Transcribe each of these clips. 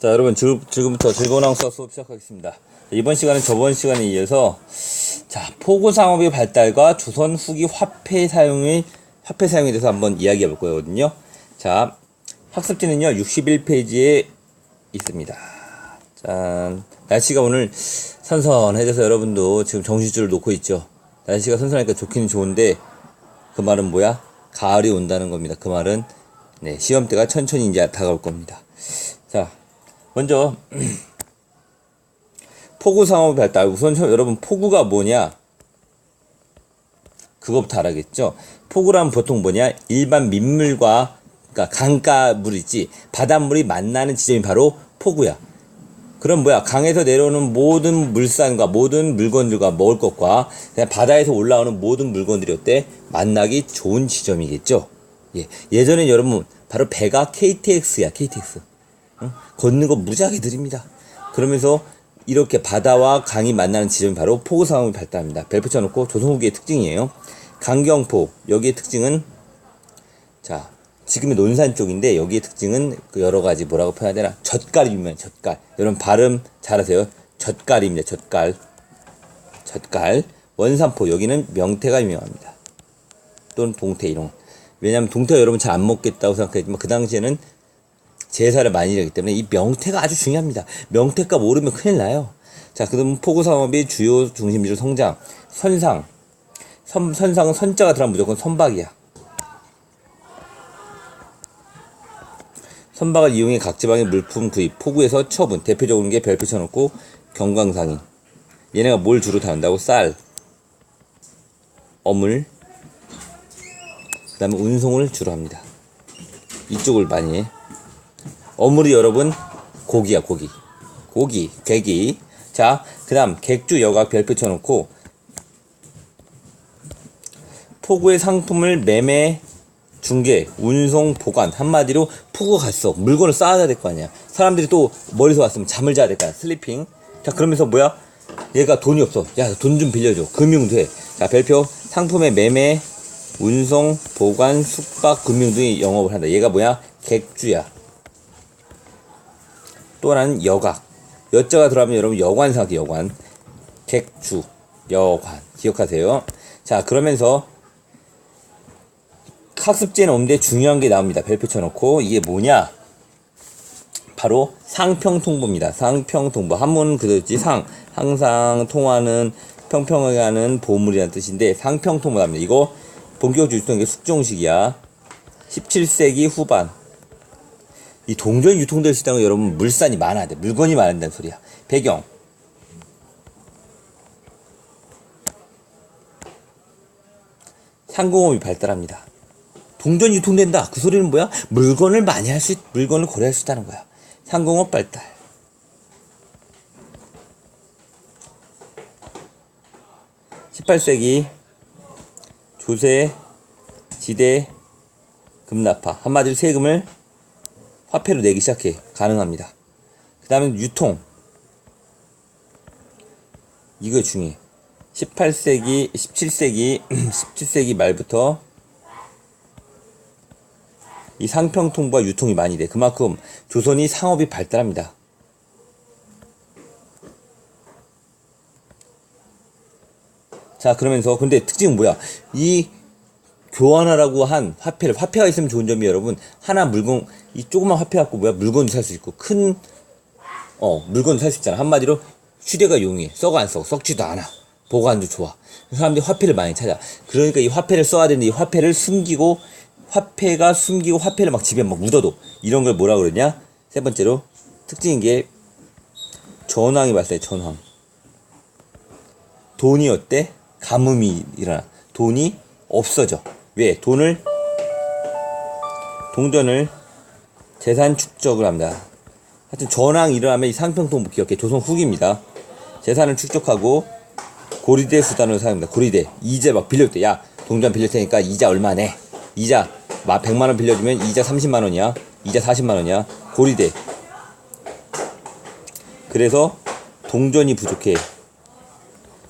자, 여러분, 지금, 지금부터 즐거운 항사 수업 시작하겠습니다. 이번 시간은 저번 시간에 이어서, 자, 포구 상업의 발달과 조선 후기 화폐 사용의, 화폐 사용에 대해서 한번 이야기해 볼 거거든요. 자, 학습지는요, 61페이지에 있습니다. 짠. 날씨가 오늘 선선해져서 여러분도 지금 정신줄을 놓고 있죠. 날씨가 선선하니까 좋기는 좋은데, 그 말은 뭐야? 가을이 온다는 겁니다. 그 말은, 네, 시험 때가 천천히 이제 다가올 겁니다. 자, 먼저 포구 상업의 발달. 우선 저- 여러분 포구가 뭐냐? 그거부터 알아야겠죠. 포구란 보통 뭐냐? 일반 민물과 그러니까 강가물 있지 바닷물이 만나는 지점이 바로 포구야. 그럼 뭐야? 강에서 내려오는 모든 물산과 모든 물건들과 먹을 것과 바다에서 올라오는 모든 물건들이 어때? 만나기 좋은 지점이겠죠. 예. 예전에 여러분 바로 배가 KTX야, KTX. 응? 걷는 거 무지하게 느립니다. 그러면서 이렇게 바다와 강이 만나는 지점이 바로 포구 상황이 발달합니다. 별 붙여놓고 조선 후기의 특징이에요. 강경포 여기의 특징은 자 지금의 논산 쪽인데 여기의 특징은 그 여러 가지 뭐라고 표현해야 되나 젓갈이 유명한 젓갈. 여러분 발음 잘하세요. 젓갈입니다. 젓갈. 젓갈. 원산포 여기는 명태가 유명합니다. 또는 동태 이런. 거. 왜냐하면 동태가 여러분 잘 안 먹겠다고 생각했지만 그 당시에는 제사를 많이 하기 때문에 이 명태가 아주 중요합니다. 명태가 모르면 큰일 나요. 자, 그럼 포구 사업의 주요 중심지로 성장, 선상, 선, 선상은 선자가 들어가면 무조건 선박이야. 선박을 이용해 각 지방의 물품 구입, 포구에서 처분, 대표적인 게 별표 쳐놓고 경광상인. 얘네가 뭘 주로 다룬다고? 쌀, 어물, 그 다음에 운송을 주로 합니다. 이쪽을 많이 해. 어물이 여러분 고기야 고기. 고기 괴기. 자 그다음 객주 여각 별표 쳐놓고 포구의 상품을 매매 중개 운송 보관 한마디로 포구 갔어. 물건을 쌓아야 될 거 아니야. 사람들이 또 멀리서 왔으면 잠을 자야 될 거야. 슬리핑. 자 그러면서 뭐야? 얘가 돈이 없어. 야 돈 좀 빌려줘. 금융돼. 자 별표. 상품의 매매 운송 보관 숙박 금융 등의 영업을 한다. 얘가 뭐야? 객주야 또 하나는 여각. 여자가 들어가면 여러분 여관 생각해 여관. 객주, 여관. 기억하세요. 자, 그러면서 학습지에는 없는데 중요한 게 나옵니다. 별표 쳐놓고 이게 뭐냐? 바로 상평통보입니다. 상평통보. 한문은 그대로지 상. 항상 통하는 평평하게 하는 보물이라는 뜻인데 상평통보랍니다. 이거 본격 주유통 게 숙종식이야. 17세기 후반. 이 동전이 유통될 수 있다는 건 여러분 물산이 많아야 돼. 물건이 많아야 소리야. 배경. 상공업이 발달합니다. 동전이 유통된다. 그 소리는 뭐야? 물건을 많이 할 수, 있- 물건을 거래할 수 있다는 거야. 상공업 발달. (18세기) 조세 지대 금납파 한마디로 세금을 화폐로 내기 시작해 가능합니다. 그 다음에 유통 이거 중요해. 18세기, 17세기, 17세기 말부터 이 상평 통보와 유통이 많이 돼. 그만큼 조선이 상업이 발달합니다. 자, 그러면서 근데 특징은 뭐야? 이 교환하라고 한 화폐를 화폐가 있으면 좋은 점이 여러분 하나 물건 이 조그만 화폐 갖고 뭐야 물건도 살 수 있고 큰 어 물건도 살 수 있잖아. 한마디로 휴대가 용이해. 썩어 안 썩어. 썩지도 않아. 보관도 좋아. 사람들이 화폐를 많이 찾아. 그러니까 이 화폐를 써야 되는데 이 화폐를 숨기고 화폐가 숨기고 화폐를 막 집에 막 묻어도 이런 걸 뭐라 그러냐? 세 번째로 특징인 게 전황이 발생 전황. 돈이 어때? 가뭄이 일어나. 돈이 없어져 왜 돈을 동전을 재산 축적을 합니다. 하여튼 전황 일어나면 이 상평통보 기억해? 조선 후기입니다. 재산을 축적하고 고리대 수단을 사용합니다. 고리대. 이자 막 빌릴 때 야 동전 빌릴 테니까 이자 얼마 내? 이자 막 100만 원 빌려주면 이자 30만 원이야. 이자 40만 원이야. 고리대. 그래서 동전이 부족해.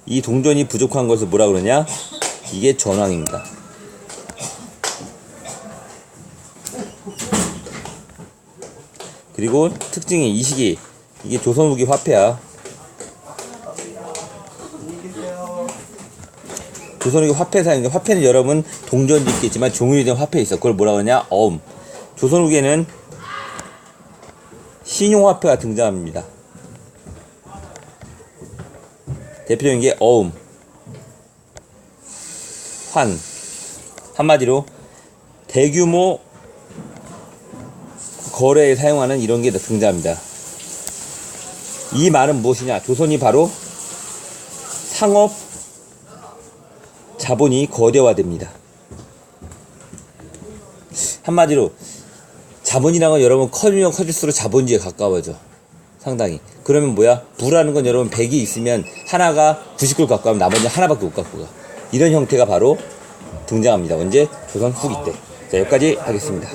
이 동전이 부족한 것을 뭐라 그러냐? 이게 전황입니다. 그리고 특징이 이 시기 이게 조선 후기 화폐야. 조선 후기 화폐사인데 화폐는 여러분 동전도 있겠지만 종이로 된 화폐 있어. 그걸 뭐라고 하냐? 어음. 조선 후기에는 신용화폐가 등장합니다. 대표적인 게 어음, 환. 한마디로 대규모 거래에 사용하는 이런 게 등장합니다. 이 말은 무엇이냐? 조선이 바로 상업 자본이 거대화됩니다. 한마디로 자본이라는 건 여러분 커지면 커질수록 자본주의에 가까워져. 상당히. 그러면 뭐야? 부라는 건 여러분 100이 있으면 하나가 99를 갖고 가면 나머지 하나밖에 못 갖고 가. 이런 형태가 바로 등장합니다. 언제? 조선 후기 때. 자, 여기까지 하겠습니다.